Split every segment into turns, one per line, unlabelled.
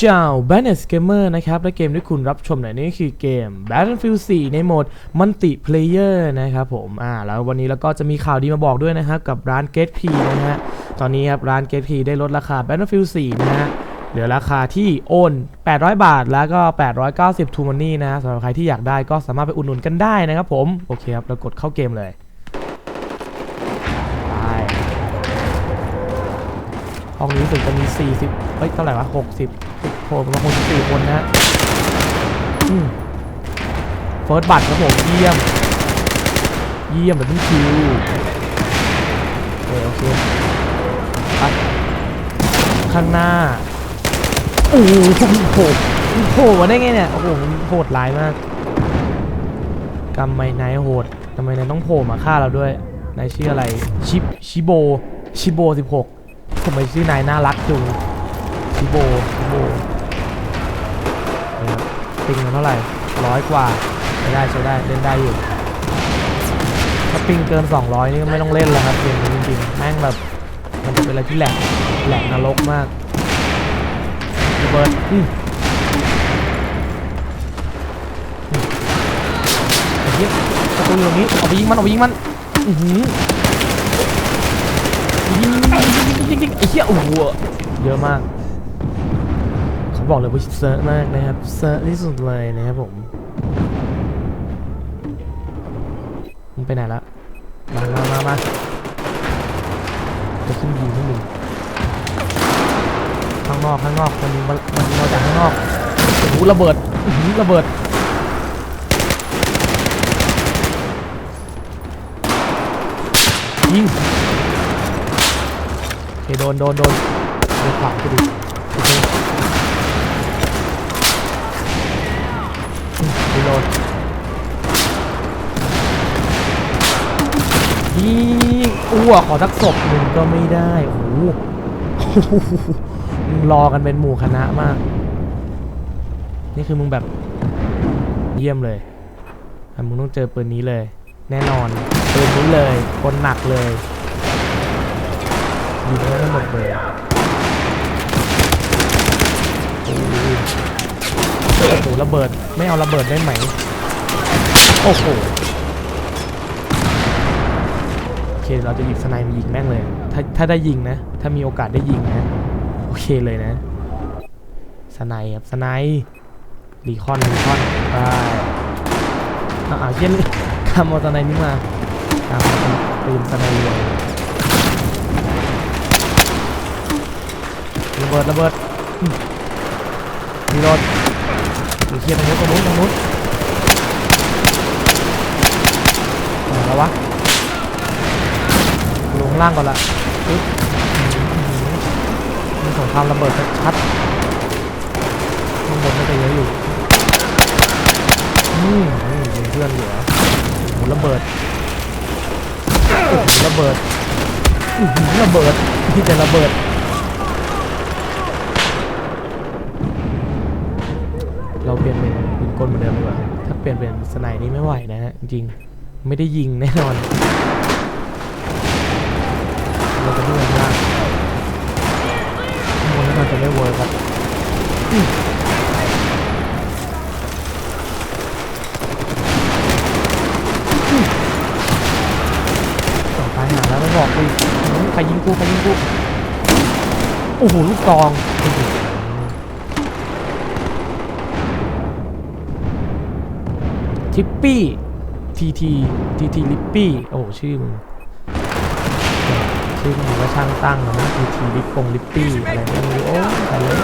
ชาวแบนเนสเกมเมอร์นะครับ และเกมที่คุณรับชมในนี้คือเกม Battlefield 4 ในโหมดมัลติเพลเยอร์นะครับผม อ่า แล้ววันนี้เราก็จะมีข่าวดีมาบอกด้วยนะครับ กับร้าน Get P นะฮะ ตอนนี้ครับ ร้าน Get P ได้ลดราคา Battlefield 4 นะฮะเหลือราคาที่โอน 800 บาท แล้วก็ 890ทูมันนี่นะสำหรับใครที่อยากได้ก็สามารถไปอุดหนุนกันได้นะครับผม โอเคครับ เรากดเข้าเกมเลย ไป ห้องนี้สึกจะมี 40 เฮ้ย เท่าไหร่วะ 60โผล่มา64คนนะฮะเฟิร์สบัตรครับผม เยี่ยม เยี่ยมแบบนี้คิวโอเคโอเคไปข้างหน้า โอ้โหโผล่โผล่มาได้ไงเนี่ย โอ้โหโหดร้ายมากกำไมนายโหดทำไมนายต้องโผล่มาฆ่าเราด้วยนายชื่ออะไร ชิป ชิโบ ชิโบ 16 ทำไมชื่อนายน่ารักจุงชิโบชิโบปิงมันเท่าไหร่ร้อยกว่าใช้ได้ใช้ได้เล่นได้อยู่ถ้าปิงเกิน 200 นี่ก็ไม่ต้องเล่นแล้วครับเกมนี้จริงๆแม่งแบบมันจะเป็นอะไรที่แหลกแหลกนรกมากระเบิดอืมอืมไอ้เหี้ยประตูอยู่ตรงนี้เอาไปยิงมันเอาไปยิงมัน อือหือยิง ยิงยิงไอ้เหี้ยโอ้โหเยอะมากเขาบอกเลยว่าเซอร์มากนะครับเซอร์ที่สุดเลยนะครับผมมึงไปไหนละมามามามาจะขึ้นยิงขึ้นหนึ่งข้างนอกข้างนอกมันมันมันมาจากข้างนอกโอ้โหระเบิดหือระเบิดยิง เคโดนโดนโดนโดนขวางไปดิโอเครีโหลดยิงอ้วขอทักศพหนึ่งก็ไม่ได้โอ้โหมึงรอกันเป็นหมู่คณะมาก นี่คือมึงแบบเยี่ยมเลยมึงต้องเจอปืนนี้เลย แน่นอนปืนนี้เลยคนหนักเลย ยิงได้ทั้งหมดเลยโอ้โหโอ้โหระเบิด ไม่เอาระเบิดได้ไหม โอ้โหโอเคเราจะหยิบสไนด์มายิงแม่งเลย ถ้าถ้าได้ยิงนะ ถ้ามีโอกาสได้ยิงนะ โอเคเลยนะ สไนด์ครับสไนด์รีคอนรีคอนไปอ่าเช่นทำเอาสไนด์นี้มาตามปืนสไนด์เลย ระเบิดระเบิดมีรถดูเคลียร์ตรงนู้นตรงนู้นตรงนู้นแล้ววะลงล่างก่อนละปึ๊บมีสงครามระเบิดชัดข้างบนไม่จะเยอะอยู่อืมนี่เพื่อนเหลือโอ้โหระเบิดระเบิดระเบิดที่จะระเบิด เปลี่ยนเป็นปืนกลเหมือนเดิมดีกว่า ถ้าเปลี่ยนเป็นสไนนี่ไม่ไหวนะฮะจริงๆไม่ได้ยิงแน่นอน เราจะดูข้างล่างข้างบนนั้นมันจะไม่เวิร์ครับต่อไปหาแล้วไม่บอกกูใครยิงกูใครยิงกู โอ้โหลูกกองโอ้โห ทิปปี้ทีทีทีทีลิปปี้โอ้ชื่อมึงชื่อมึงก็ช่างตั้งนะทีทีลิปปงลิปปี้อะไรไม่รู้โอ้ตายเลย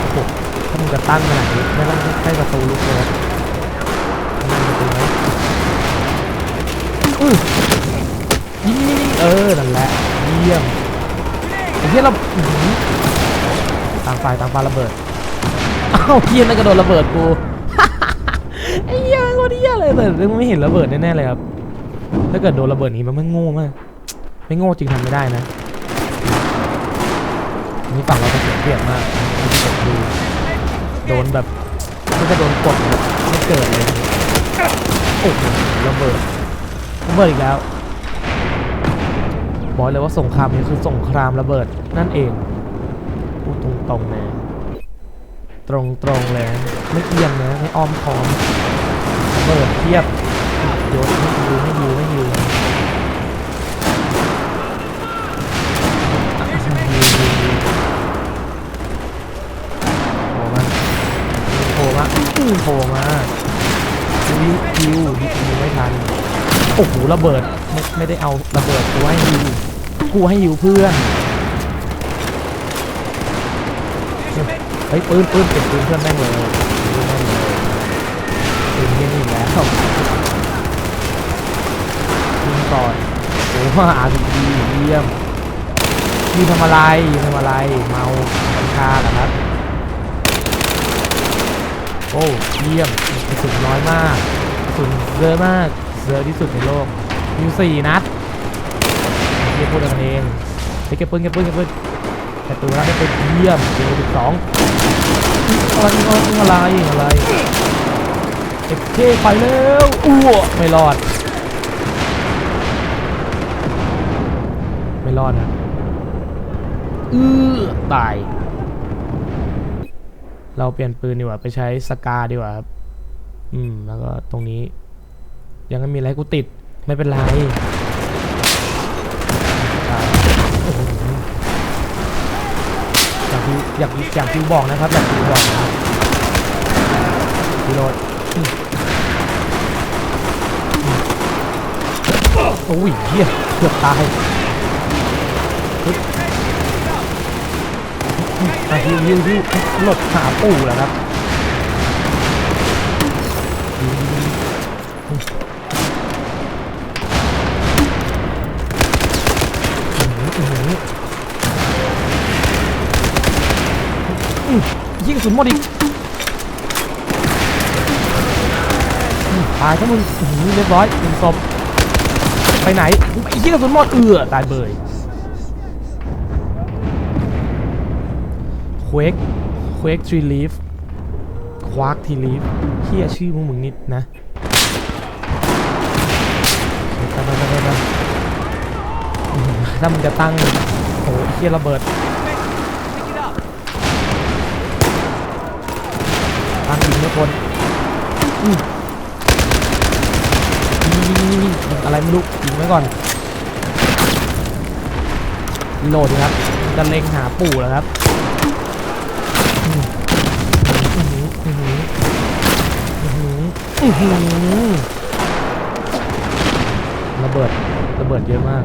โอ้โหถ้ามึงจะตั้งขนาดนี้ไม่ต้องให้ประตูลุกเลยนั่งประตูไหมอื้อยิงยิงเออนั่นแหละเยี่ยมไอ้เหี้ยเราต่างฝ่ายต่างปายระเบิดอ้าวเหี้ยนั่นกระโดดระเบิดกู ไอ้เหี้ยมันโคตรเหี้ยเลยแต่เรื่องไม่เห็นระเบิดแน่ๆเลยครับ ถ้าเกิดโดนระเบิดนี้มันไม่โง่มาก ไม่โง่จริงทำไม่ได้นะนนี่ฝั่งเราจะเสียเปรียบมากดูโดนแบบก็จะโดนกดแบบไม่เกิดเลยโอ้โหระเบิดระเบิดอีกแล้วบอกเลยว่าสงครามนี้คือสงครามระเบิดนั่นเองพูดตรงๆเลย ตรงๆเลยไม่เอียงนะไม่อ้อมค้อมระเบิดเทียบโยนไม่ดูไม่ดูไม่ดูโผล่มาโผล่มาโผล่มาคิวคิวคิวไม่ทันโอ้โหระเบิดไม่ไม่ได้เอาระเบิดกูให้ฮิวกูให้ฮิวเพื่อนเฮ้ยปืนปืนเก็บปืนเพื่อนแม่งเลยปืนแม่งเลยปืนเงี้ยนี่แล้วยิงก่อนโอ้โหอาร์ดีเยี่ยมยิงทำอะไรยิงทำอะไรเมากัญชาเหรอครับโอ้เยี่ยมกระสุนน้อยมากกระสุนเยอะมากเยอะที่สุดในโลกมีสี่นัดเรียกพูดกันเองไปเก็บปืนเก็บปืนเก็บปืน แค่ตัวนัดได้เป็นเยี่ยมเจ็สิบสองอะไรอะไรอะไรเก็บเทไปแล้วอ้วไม่รอด ไม่รอดนะอื้อตาย เราเปลี่ยนปืนดีกว่า ไปใช้สกาดีกว่าครับ อืม แล้วก็ตรงนี้ ยังไม่มีอะไรกูติด ไม่เป็นไร อย่างที่อย่างที่บอกนะครับอย่างที่บอกนะครับรีโหลดโอ้ยเฮียเกือบตายอืมอะฮิวฮิวฮิวหลดหาปู่แล้วครับยิงยิงยิง อื้อหืออื้อ ยิงกระสุนหมดอีกตายทั้งมึงเรียบร้อยหนึ่งศพไปไหนไอ้ยิงกระสุนหมดเอือตายเบยเควกเควกทรีลีฟควักทีลีฟเฮียชื่อพวกมึงนิดนะไปไปไปไปถ้ามึงจะตั้งโอ้เฮียระเบิด ตั้งยิงไม่พ้นอือยิงยิงอะไรไม่รู้ยิงไว้ก่อนโหลดครับจะเล็งหาปู่แล้วครับอืมอื้อหืออื้อหืออื้อหืออื้อหือระเบิดระเบิดเยอะมาก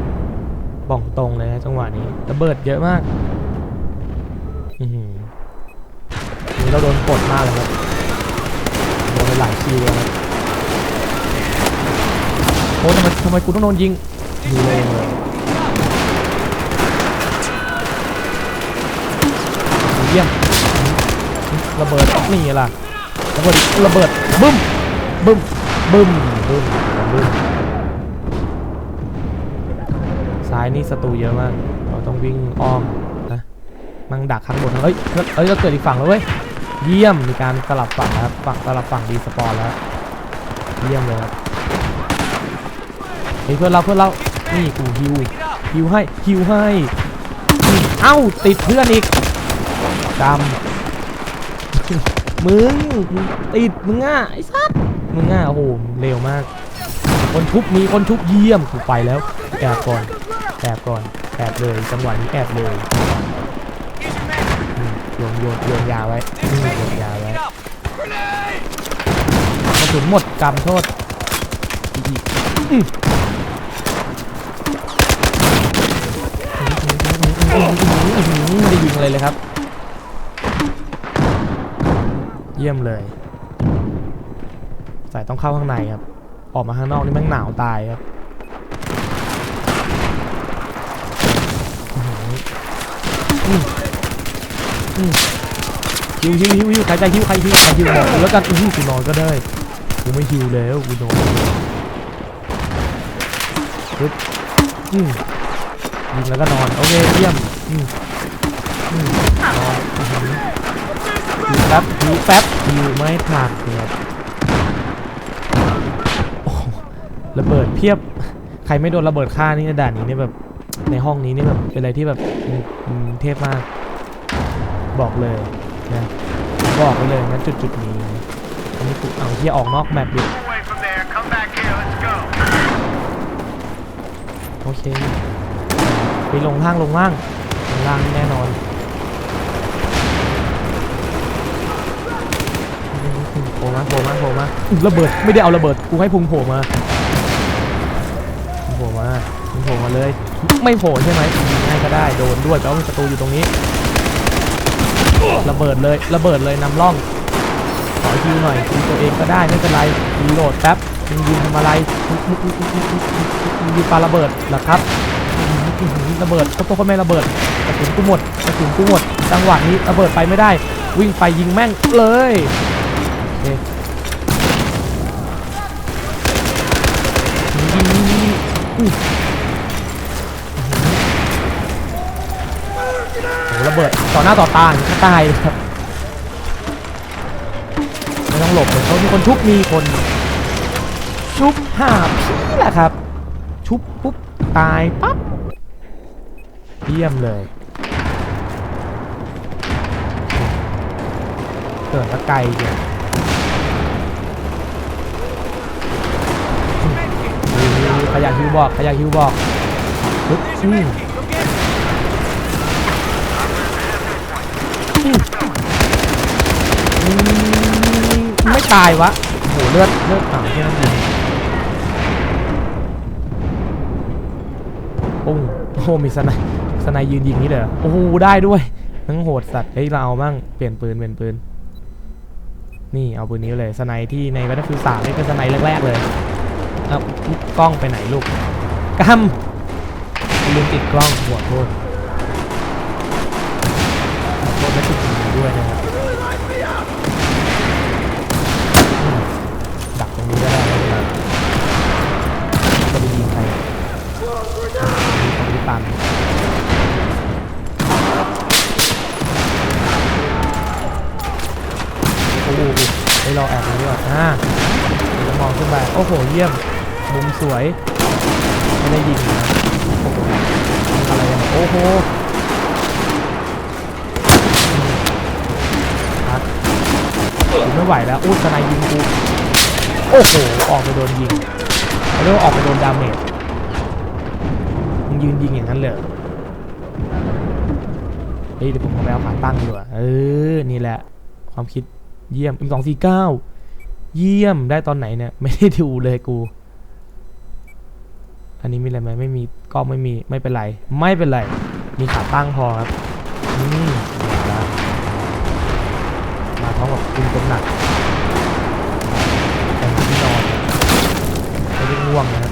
บอกตรงเลยนะจังหวะนี้ระเบิดเยอะมากอือหือนี่เราโดนกดมากเลยครับ หลายคิวแล้วครับโอ้ทำไมทำไมกูต้องโดนยิงยิงเลยเลยเยี่ยมระเบิดนี่ล่ะระเบิดอีกระเบิดบึ้มบึ้มบึ้มบึ้มบึ้มซ้ายนี่ศัตรูเยอะมาก เราต้องวิ่งอ้อมนะมังดักข้างบนเฮ้ยเฮ้ยเฮ้ยเราเกิดอีกฝั่งแล้วเว้ย เยี่ยมมีการสลับฝั่งครับฝั่งสลับฝั่งดีสปอนแล้ว เยี่ยมเลยครับเฮ้ยเพื่อนเราเพื่อนเรานี่กูฮิวฮิวให้ฮิวให้เอ้าติดเพื่อนอีกดำมึงติดมึงอะไอ้สัสมึงอะโอ้โหเร็วมาก คนทุบมีคนทุบเยี่ยมกูไปแล้วแอบก่อนแอบก่อนแอบเลยจังหวะนี้แอบเลย โยนโยนโยนยาไว้อืมโยนยาไว้กระสุนหมดกำโทษอีกอีกอืมอื้อหืออื้อหืออื้อหือไม่ได้ยิงอะไรเลยครับ เยี่ยมเลยใส่ต้องเข้าข้างในครับ ออกมาข้างนอกนี่แม่งหนาวตายครับอื้อหืออืมอืม ฮิวฮิวฮิวฮิวใครจะฮิวใครฮิวใครฮิวบอกแล้วกันอื้กูนอนก็ได้กูไม่ฮิวแล้วกูนอนปึ๊บยิงแล้วก็นอนโอเคเยี่ยมนอนอื้อหือฮิวแป๊บฮิวแป๊บฮิวไม่ทันครับระเบิดเพียบใครไม่โดนระเบิดฆ่านี่ในด่านนี้เนี่ยแบบในห้องนี้นี่แบบเป็นอะไรที่แบบเทพมาก บอกเลยนะบอกไปเลยนะจุดจุดๆนี้อันนี้กูเอาเฮียออกนอกแมปดิ
Away from there. Come back here. Let's go.
โอเคไปลงล่างลงล่างลงล่างนี่แน่นอนโผล่มาโผล่มาโผล่มาอุ๊ยระเบิดไม่ได้เอาระเบิดกูให้พุงโผล่มาพุงโผล่มาพุงโผล่มาเลย ไม่โผล่ใช่ไหมยิงง่ายก็ได้โดนด้วยแปลว่ามีศัตรูอยู่ตรงนี้ ระเบิดเลยระเบิดเลยนำร่องขอคิวหน่อยคิวตัวเองก็ได้ไม่เป็นไรรีโหลดแป๊บมึงยืนทำอะไรมึงมึงมึงมึงมึงมึงมึงยืนปาระเบิดเหรอครับระเบิดก็ตัวคนไม่ระเบิดกระสุนกูหมดกระสุนกูหมดจังหวะนี้ระเบิดไปไม่ได้ วิ่งไปยิงแม่งเลยโอเคยิงยิงยิง เบิดต่อหน้าต่อตาอย่างนี้ตายครับไม่ต้องหลบเลยเขามีคนชุบมีคน ชุบหาพี่แหละครับ ชุบปุ๊บตายปั๊บเยี่ยมเลยเกิดตะไกลเนี่ยขยะฮิวบอกขยะฮิวบอกปึ๊บอืมอืมอืม ไม่ตายวะโหเลือดเลือดต่ำแค่นั้นเองปุ้งโอ้โหมีสไนด์สไนด์ยืนยิงนี่เลยเหรอโอ้โหได้ด้วยทั้งโหดสัตว์เฮ้ยเราเอาบ้างเปลี่ยนปืนเปลี่ยนปืนนี่เอาปืนนี้เลยสไนที่ในวัตถุสามนี่เป็นสไนแรกๆเลยเอากล้องไปไหนลูกกำลืมติดกล้องหัวโทษ และติดมือด้วยนะครับดักตรงนี้ก็ได้ไม่เป็นไรจะไปยิงใครอะมีคนที่ตามโอ้โหไอ้เราแอบดูด้วยอ่าเดี๋ยวจะมองขึ้นไปโอ้โห เยี่ยม มุมสวย ไม่ได้ยิงนะอ้โหอะไรกันโอ้โหพัก กูไม่ไหวแล้วอู้สไนยิงกูโอ้โหออกไปโดนยิงเขาเรียกว่าออกไปโดนดาเมจมึงยืนยิงอย่างนั้นเลยเฮ้ยเดี๋ยวผมเอาไปเอาขาตั้งดีกว่าเออนี่แหละ ความคิดเยี่ยม M สองสี่เก้าเยี่ยมได้ตอนไหนเนี่ย ไม่ได้ดูเลยกู อันนี้มีอะไรไหมไม่มีกล้องไม่มีไม่เป็นไร ไม่เป็นไร มีขาตั้งพอครับอืม มาแล้วมาพร้อมกับคุณกำหนักเป็นที่นอนครับไม่ได้ง่วงนะครับ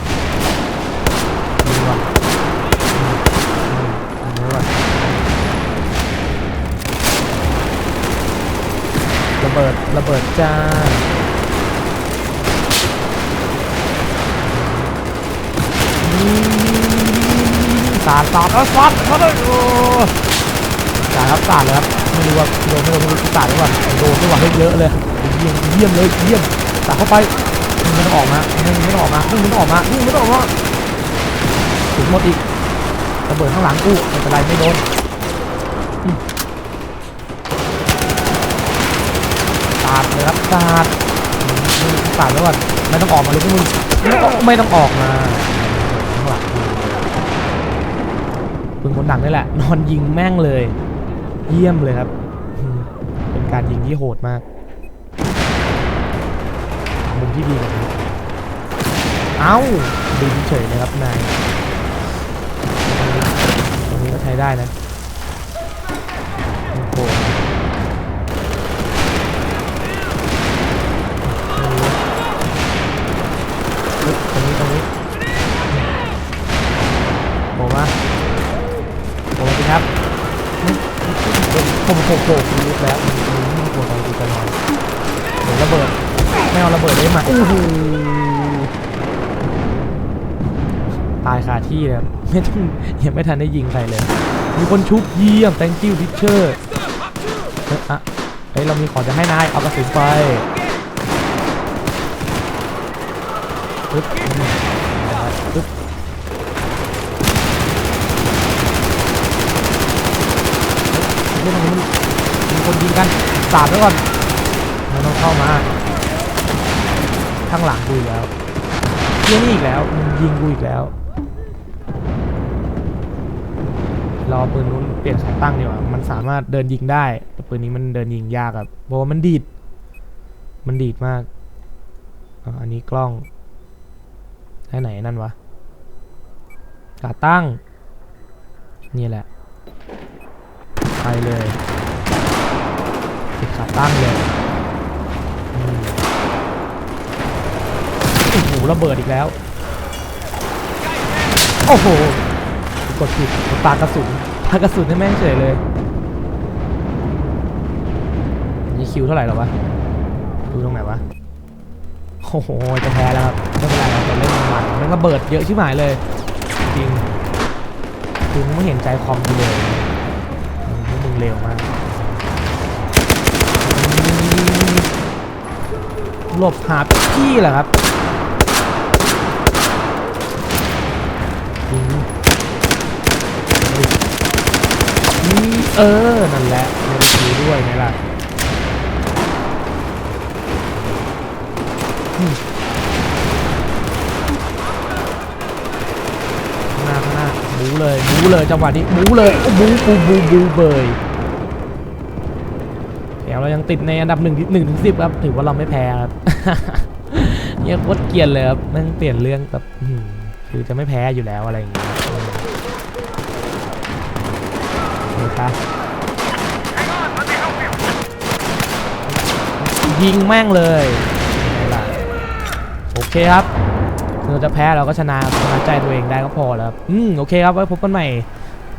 ง่วงง่วงระเบิดระเบิดจ้าสาดสาดแล้วสาดมาเลยโอ้สาดครับสาดเลยครับ ไม่รู้ว่าโดนไม่โดนไม่รู้สาดหรือเปล่าโดนไม่หวังให้เยอะเลยเยี่ยมเยี่ยมเลยเยี่ยมสาดเข้าไปมึงไม่ต้องออกมามึงไม่ต้องออกมามึงไม่ต้องออกมามึงไม่ต้องออกมาถึงหมดอีกระเบิดข้างหลังกูไม่เป็นไรไม่โดนอืมสาดเลยครับสาดอืมมึงสาดแล้วก่อนไม่ต้องออกมาเลยพวกมึงไม่ต้องไม่ต้องออกมาข้างหลังกูปืนคนดังนี่แหละ นอนยิงแม่งเลย เยี่ยมเลยครับ เป็นการยิงที่โหดมาก มุมที่ดีกว่านี้เอ้าดึงเฉยนะครับนายตรงนี้ก็ใช้ได้นะโอ้โห โผล่โผล่คุณรู้แล้วมันโผล่ตอนดูกันหน่อนเดี๋ยวระเบิดไม่เอาระเบิดได้มาโอ้โหตายคาที่เลยครับไม่ต้องยังไม่ทันได้ยิงใครเลย มีคนชุบเยี่ยม thank you teacher เฮ้ยอะเฮ้ยเรามีของจะให้นาย เอากระสุนไปปึ๊บปึ๊บ ไม่ต้องมันคนยิงกันสาดไว้ก่อนมันต้องเข้ามาข้างหลังกูอีกแล้วเรื่องนี้อีกแล้วมึงยิงกูอีกแล้ว รอปืนนู้นเปลี่ยนขายตั้งดีกว่ามันสามารถเดินยิงได้ แต่ปืนนี้มันเดินยิงยากครับเพราะว่ามันดีด มันดีดมากอันนี้กล้องได้ไหนนั่นวะขาตั้ง นี่แหละ ไปเลยติดขาตั้งเลยโอ้โหระเบิดอีกแล้ว โอ้โห กดผิดปากกระสุนปากกระสุนให้แม่งเฉยเลยนี่คิวเท่าไหร่แล้วะ ดูตรงไหนวะ โอ้โห จะแพ้แล้วครับไม่เป็นไรครับเราเล่นมันๆมันระเบิดเยอะชิบหายเลย จริงคือมึงไม่เห็นใจคอมเลย งเร็วมาก หลบหาพี่เหรอครับนี่เออ นั่นแหละเล่นคิวด้วยไงล่ะหน้าหน้าบูเลยบูเลยจังหวะนี้บูเลยบูบูบูบูเบย เดี๋ยวเรายังติดในอันดับหนึ่งถึงสิบครับถือว่าเราไม่แพ้ครับเนี่ยโคตรเกลียนเลยครับม่งเปลี่ยนเรื่องแบบคือจะไม่แพ้อยู่แล้วอะไรอย่างเงี้ยนี่ครับยิงแม่งเลยโอเคครับเราจะแพ้เราก็ชนะชนะใจตัวเองได้ก็พอแล้วครับอืมโอเคครับไว้พบกันใหม่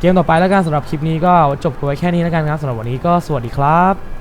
เกมต่อไปแล้วกันสำหรับคลิปนี้ก็จบไว้แค่นี้แล้วกันครับสำหรับวันนี้ก็สวัสดีครับ